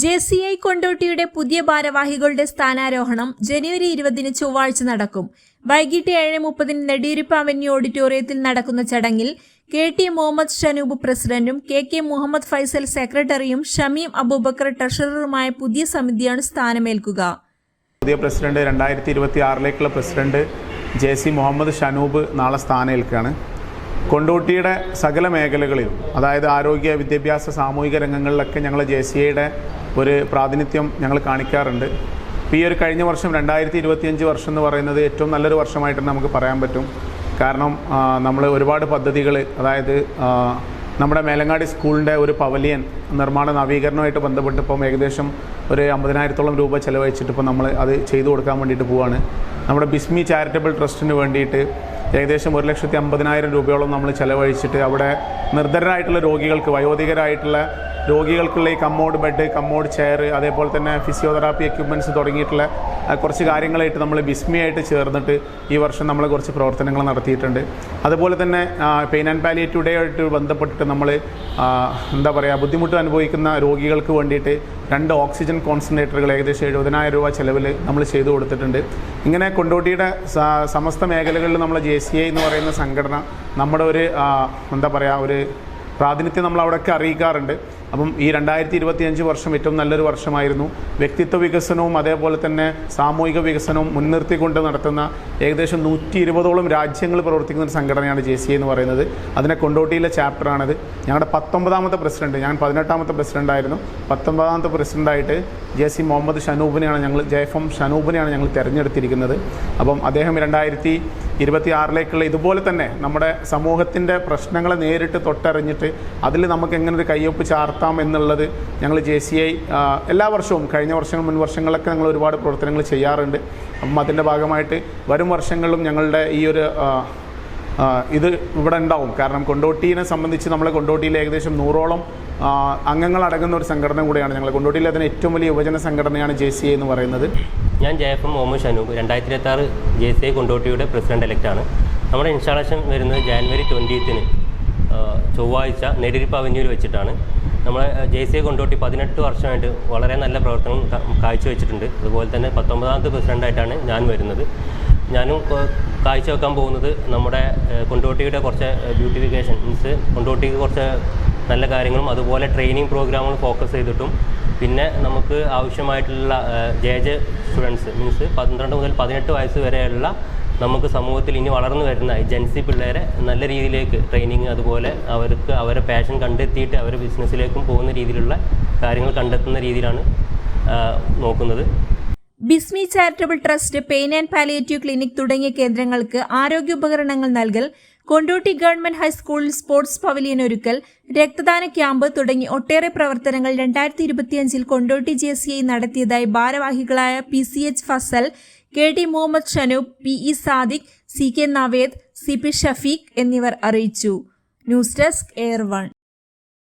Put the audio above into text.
J C I കൊണ്ടോട്ടിയുടെ പുതിയ ഭാരവാഹികളുടെ സ്ഥാനാരോഹണം ജനുവരി ഇരുപതിന് ചൊവ്വാഴ്ച നടക്കും. വൈകിട്ട് ഏഴ് മുപ്പതിന് നെടിയുരിപ്പ് അവന്യൂ ഓഡിറ്റോറിയത്തിൽ നടക്കുന്ന ചടങ്ങിൽ കെ ടി മുഹമ്മദ് ഷനൂബ് പ്രസിഡന്റും കെ കെ മുഹമ്മദ് ഫൈസൽ സെക്രട്ടറിയും ഷമീം അബൂബക്കർ ട്രഷററുമായ പുതിയ സമിതിയാണ് സ്ഥാനമേൽക്കുക. പുതിയ പ്രസിഡന്റ് രണ്ടായിരത്തി ഇരുപത്തി ആറിലേക്കുള്ള president J C Muhammad Shanoob നാളെ സ്ഥാനമേൽക്കുകയാണ്. കൊണ്ടോട്ടിയുടെ സകല മേഖലകളിലും അതായത് ആരോഗ്യ വിദ്യാഭ്യാസ സാമൂഹിക രംഗങ്ങളിലൊക്കെ ഞങ്ങൾ ജെ സി ഐയുടെ ഒരു പ്രാതിനിധ്യം ഞങ്ങൾ കാണിക്കാറുണ്ട്. ഇപ്പോൾ ഈ ഒരു കഴിഞ്ഞ വർഷം രണ്ടായിരത്തി ഇരുപത്തിയഞ്ച് വർഷം എന്ന് പറയുന്നത് ഏറ്റവും നല്ലൊരു വർഷമായിട്ട് നമുക്ക് പറയാൻ പറ്റും. കാരണം നമ്മൾ ഒരുപാട് പദ്ധതികൾ അതായത് നമ്മുടെ മേലങ്ങാടി സ്കൂളിന്റെ ഒരു പവലിയൻ നിർമ്മാണ നവീകരണവുമായിട്ട് ബന്ധപ്പെട്ട് ഇപ്പം ഏകദേശം ഒരു അമ്പതിനായിരത്തോളം രൂപ ചിലവഴിച്ചിട്ട് ഇപ്പോൾ നമ്മൾ അത് ചെയ്തു കൊടുക്കാൻ വേണ്ടിയിട്ട് പോവാണ്. നമ്മുടെ ബിസ്മി ചാരിറ്റബിൾ ട്രസ്റ്റിന് വേണ്ടിയിട്ട് ഏകദേശം ഒരു ലക്ഷത്തി അമ്പതിനായിരം രൂപയോളം നമ്മൾ ചിലവഴിച്ചിട്ട് അവിടെ നിർദ്ധരായിട്ടുള്ള രോഗികൾക്ക് വയോധികരായിട്ടുള്ള രോഗികൾക്കുള്ള ഈ കമ്മോഡ് ബെഡ് കമ്മോഡ് ചെയർ അതേപോലെ തന്നെ ഫിസിയോതെറാപ്പി എക്യുപ്മെന്റ്സ് തുടങ്ങിയിട്ടുള്ള കുറച്ച് കാര്യങ്ങളായിട്ട് നമ്മൾ ബിസ്മിയായിട്ട് ചേർന്നിട്ട് ഈ വർഷം നമ്മൾ കുറച്ച് പ്രവർത്തനങ്ങൾ നടത്തിയിട്ടുണ്ട്. അതുപോലെ തന്നെ പെയിൻ ആൻഡ് പാലിയേറ്റീവ് ഡേ ആയിട്ട് ബന്ധപ്പെട്ടിട്ട് നമ്മൾ എന്താ പറയുക ബുദ്ധിമുട്ട് അനുഭവിക്കുന്ന രോഗികൾക്ക് വേണ്ടിയിട്ട് രണ്ട് ഓക്സിജൻ കോൺസെൻട്രേറ്ററുകൾ ഏകദേശം എഴുപതിനായിരം രൂപ ചിലവിൽ നമ്മൾ ചെയ്തു കൊടുത്തിട്ടുണ്ട്. ഇങ്ങനെ കൊണ്ടോട്ടിയുടെ സമസ്ത മേഖലകളിൽ നമ്മൾ ജെ സി ഐ എന്ന് പറയുന്ന സംഘടന നമ്മുടെ ഒരു എന്താ പറയുക ഒരു പ്രാതിനിധ്യം നമ്മൾ അവിടെയൊക്കെ അറിയിക്കാറുണ്ട്. അപ്പം ഈ രണ്ടായിരത്തി ഇരുപത്തി അഞ്ച് വർഷം ഏറ്റവും നല്ലൊരു വർഷമായിരുന്നു. വ്യക്തിത്വ വികസനവും അതേപോലെ തന്നെ സാമൂഹിക വികസനവും മുൻനിർത്തിക്കൊണ്ട് നടത്തുന്ന ഏകദേശം നൂറ്റി ഇരുപതോളം രാജ്യങ്ങൾ പ്രവർത്തിക്കുന്ന ഒരു സംഘടനയാണ് ജെ സി എന്ന് പറയുന്നത്. അതിനെ കൊണ്ടോട്ടിയിലെ ചാപ്റ്ററാണിത്. ഞങ്ങളുടെ പത്തൊമ്പതാമത്തെ പ്രസിഡന്റ് ഞാൻ പതിനെട്ടാമത്തെ പ്രസിഡന്റായിരുന്നു. പത്തൊമ്പതാമത്തെ പ്രസിഡന്റായിട്ട് ജെ സി മുഹമ്മദ് ഷനൂബിനെയാണ് ഞങ്ങൾ ജെ എഫ് എം ഷനൂബിനെയാണ് ഞങ്ങൾ തിരഞ്ഞെടുത്തിരിക്കുന്നത്. അപ്പം അദ്ദേഹം രണ്ടായിരത്തി ഇരുപത്തി ആറിലേക്കുള്ള ഇതുപോലെ തന്നെ നമ്മുടെ സമൂഹത്തിന്റെ പ്രശ്നങ്ങളെ നേരിട്ട് തൊട്ടറിഞ്ഞിട്ട് അതിൽ നമുക്ക് എങ്ങനെ ഒരു കയ്യൊപ്പ് ചാർത്താം എന്നുള്ളത് ഞങ്ങൾ ജെ സി ഐ എല്ലാ വർഷവും കഴിഞ്ഞ വർഷങ്ങൾ മുൻ വർഷങ്ങളിലൊക്കെ ഞങ്ങൾ ഒരുപാട് പ്രവർത്തനങ്ങൾ ചെയ്യാറുണ്ട്. അപ്പം അതിന്റെ ഭാഗമായിട്ട് വരും വർഷങ്ങളിലും ഞങ്ങളുടെ ഈ ഒരു ഇത് ഇവിടെ ഉണ്ടാവും. കാരണം കൊണ്ടോട്ടീനെ സംബന്ധിച്ച് നമ്മൾ കൊണ്ടോട്ടിയിൽ ഏകദേശം നൂറോളം അടങ്ങുന്ന ഒരു സംഘടന കൂടിയാണ് ഞങ്ങൾ കൊണ്ടോട്ടിയിലെ അതിന് ഏറ്റവും വലിയ യുവജന സംഘടനയാണ് ജെ സി എന്ന് പറയുന്നത്. ഞാൻ J F M Muhammad Shanoob രണ്ടായിരത്തി ഇരുപത്തി ആറ് ജെ സി ഐ കൊണ്ടോട്ടിയുടെ പ്രസിഡന്റ് എലക്റ്റാണ് നമ്മുടെ ഇൻസ്റ്റാളേഷൻ വരുന്നത് ജാനുവരി ട്വന്റീത്തിന് ചൊവ്വാഴ്ച നെടിരിപ്പ് അവന്യൂവിൽ വെച്ചിട്ടാണ്. നമ്മളെ ജെ സി കൊണ്ടോട്ടി പതിനെട്ട് വർഷമായിട്ട് വളരെ നല്ല പ്രവർത്തനം കാഴ്ചവെച്ചിട്ടുണ്ട്. അതുപോലെ തന്നെ പത്തൊമ്പതാമത്തെ പ്രസിഡന്റായിട്ടാണ് ഞാൻ വരുന്നത്. ഞാനും കാഴ്ച കാഴ്ചവെക്കാൻ പോകുന്നത് നമ്മുടെ കൊണ്ടോട്ടിയുടെ കുറച്ച് ബ്യൂട്ടിഫിക്കേഷൻ മീൻസ് കൊണ്ടോട്ടിക്ക് കുറച്ച് നല്ല കാര്യങ്ങളും അതുപോലെ ട്രെയിനിങ് പ്രോഗ്രാമുകൾ ഫോക്കസ് ചെയ്തിട്ടും. പിന്നെ നമുക്ക് ആവശ്യമായിട്ടുള്ള ജെ ജെ സ്റ്റുഡൻസ് മീൻസ് പന്ത്രണ്ട് മുതൽ പതിനെട്ട് വയസ്സ് വരെയുള്ള നമുക്ക് സമൂഹത്തിൽ ഇനി വളർന്നു വരുന്ന ജൻസി പിള്ളേരെ നല്ല രീതിയിലേക്ക് ട്രെയിനിങ് അതുപോലെ അവർക്ക് അവരെ പാഷൻ കണ്ടെത്തിയിട്ട് അവർ ബിസിനസ്സിലേക്കും പോകുന്ന രീതിയിലുള്ള കാര്യങ്ങൾ കണ്ടെത്തുന്ന രീതിയിലാണ് നോക്കുന്നത്. Bismi charitable trust pain and palliative clinic തുടങ്ങിയ കേന്ദ്രങ്ങൾക്ക് ആരോഗ്യ ഉപകരണങ്ങൾ നൽകൽ കൊണ്ടോട്ടി ഗവൺമെന്റ് ഹൈസ്കൂളിൽ സ്പോർട്സ് പവലിയൻ ഒരുക്കൽ രക്തദാന ക്യാമ്പ് തുടങ്ങി ഒട്ടേറെ പ്രവർത്തനങ്ങൾ രണ്ടായിരത്തി ഇരുപത്തിയഞ്ചിൽ കൊണ്ടോട്ടി ജെ സി ഐ നടത്തിയതായി ഭാരവാഹികളായ P C H Fazal K T Muhammad Shanoob P E Sadiq C K Naved C P Shafeeq എന്നിവർ അറിയിച്ചു. News desk air one.